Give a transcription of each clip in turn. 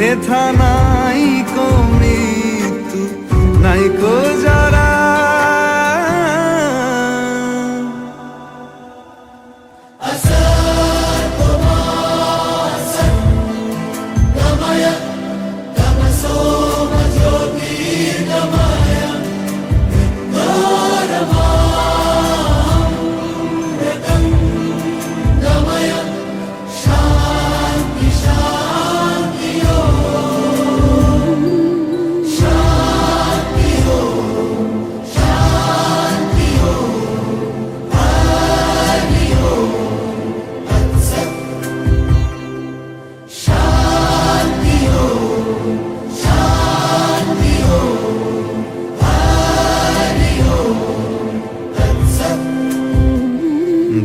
হেথা নাই কো মৃত্যু নাই কো যারা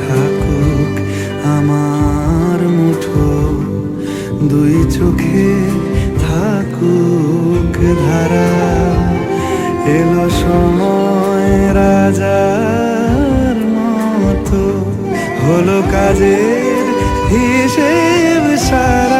থাকুক আমার মুঠো দুই চোখে থাকুক ধারা। এলো সময় হলো কাজের হিসেব সারা।